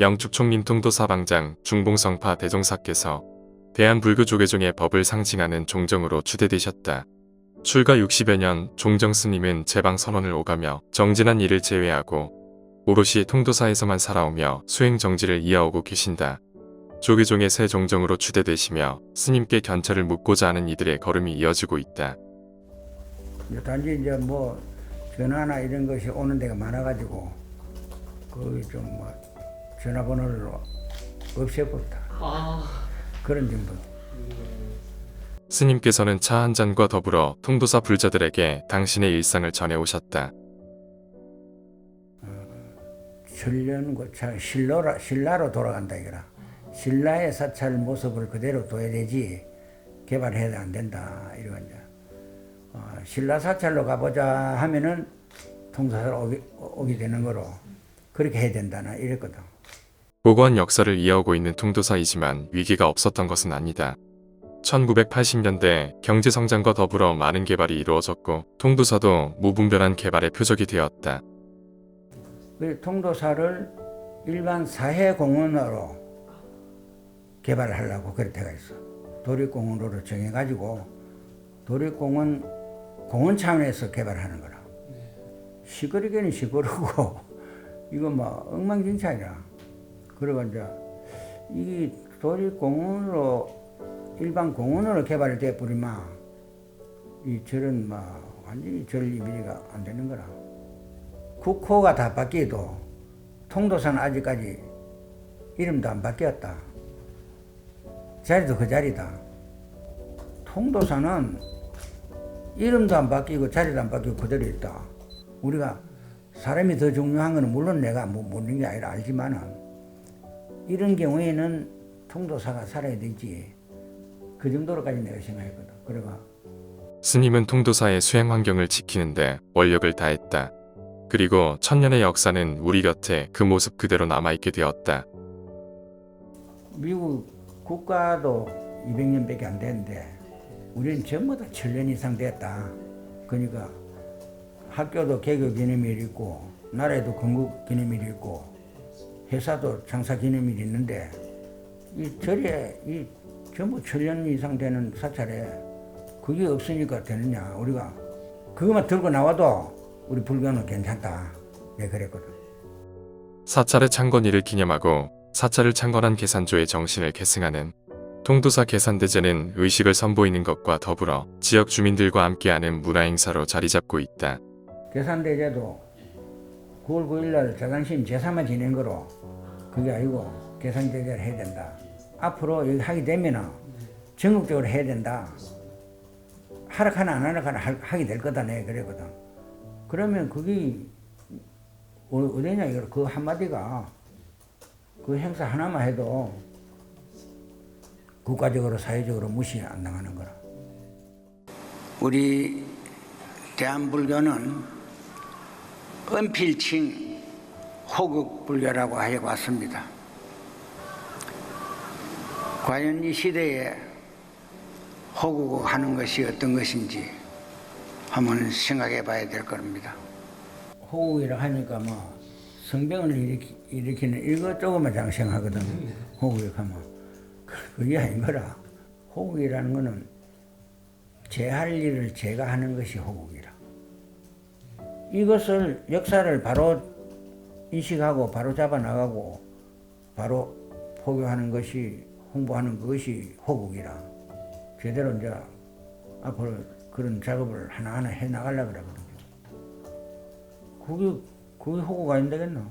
영축총림 통도 사방장 중봉성파 대종사께서 대한불교조계종의 법을 상징하는 종정으로 추대되셨다. 출가 60여 년 종정 스님은 제방 선언을 오가며 정진한 일을 제외하고 오롯이 통도사에서만 살아오며 수행 정지를 이어오고 계신다. 조계종의 새 종정으로 추대되시며 스님께 견처를 묻고자 하는 이들의 걸음이 이어지고 있다. 단지 이제 뭐 전화나 이런 것이 오는 데가 많아가지고 거기 좀뭐 전화번호를 없애버렸다. 그런 정도. 스님께서는 차 한 잔과 더불어 통도사 불자들에게 당신의 일상을 전해오셨다. 전련고차 신라로, 신라로 돌아간다 이거라. 신라의 사찰 모습을 그대로 둬야 되지 개발해야 안 된다 이런 이제 어, 신라 사찰로 가보자 하면은 통사로 오게, 오게 되는 거로 그렇게 해야 된다나 이랬거든. 고고한 역사를 이어오고 있는 통도사이지만 위기가 없었던 것은 아니다. 1980년대 경제 성장과 더불어 많은 개발이 이루어졌고 통도사도 무분별한 개발의 표적이 되었다. 그 통도사를 일반 사회공원으로 개발을 하려고 그럴 때가 있어. 도립공원으로 정해가지고 도립공원 공원 차원에서 개발하는 거라. 시끄럽기는 시끄럽고 이건 막 엉망진창이라. 그리고 이제 이 도립공원으로 일반 공원으로 개발이 돼 버리면 이 절은 막 완전히 절 이미지가 안 되는 거라. 국호가 다 바뀌어도 통도사는 아직까지 이름도 안 바뀌었다. 자리도 그 자리다. 통도사는 이름도 안 바뀌고 자리도 안 바뀌고 그대로 있다. 우리가 사람이 더 중요한 거는 물론 내가 뭐 모르는 게 아니라 알지만은 이런 경우에는 통도사가 살아야 되지. 그 정도로까지 내가 생각했거든. 그래가 스님은 통도사의 수행 환경을 지키는데 원력을 다했다. 그리고 천년의 역사는 우리 곁에 그 모습 그대로 남아있게 되었다. 미국 국가도 200년밖에 안 되는데 우리는 전부 다 7년 이상 됐다. 그러니까 학교도 개교 기념일이 있고 나라에도 건국 기념일이 있고 회사도 창사 기념일이 있는데 이 절에 이 전부 7년 이상 되는 사찰에 그게 없으니까 되느냐. 우리가 그것만 들고 나와도 우리 불교는 괜찮다. 내가 그랬거든. 사찰의 창건일을 기념하고 사찰을 창건한 계산조의 정신을 계승하는 통도사 계산대제는 의식을 선보이는 것과 더불어 지역 주민들과 함께하는 문화행사로 자리 잡고 있다. 계산대제도 9월 9일날 자간심 제사만 지낸 거로 그게 아니고 계산대제를 해야 된다. 앞으로 여기 하게 되면은 전국적으로 해야 된다. 하락하나 안 하락하나 하- 하게 될 거다 내 그랬거든. 그러면 그게 어- 어디냐 이거 그 한마디가 그 행사 하나만 해도 국가적으로 사회적으로 무시 안 당하는 거라. 우리 대한불교는 은필칭 호국불교라고 하여 왔습니다. 과연 이 시대에 호국하는 것이 어떤 것인지 한번 생각해 봐야 될 겁니다. 호국이라 하니까 뭐 성병을 일으키, 일으키는 이것저것만 장생하거든. 호국이 하면. 그게 아닌 거라. 호국이라는 거는 제 할 일을 제가 하는 것이 호국이라. 이것을 역사를 바로 인식하고 바로 잡아 나가고 바로 포교하는 것이 홍보하는 것이 호국이라. 제대로 이제 앞으로 그런 작업을 하나하나 해 나가려고 그러거든요. 그게 그게 호국 아닌 되겠나?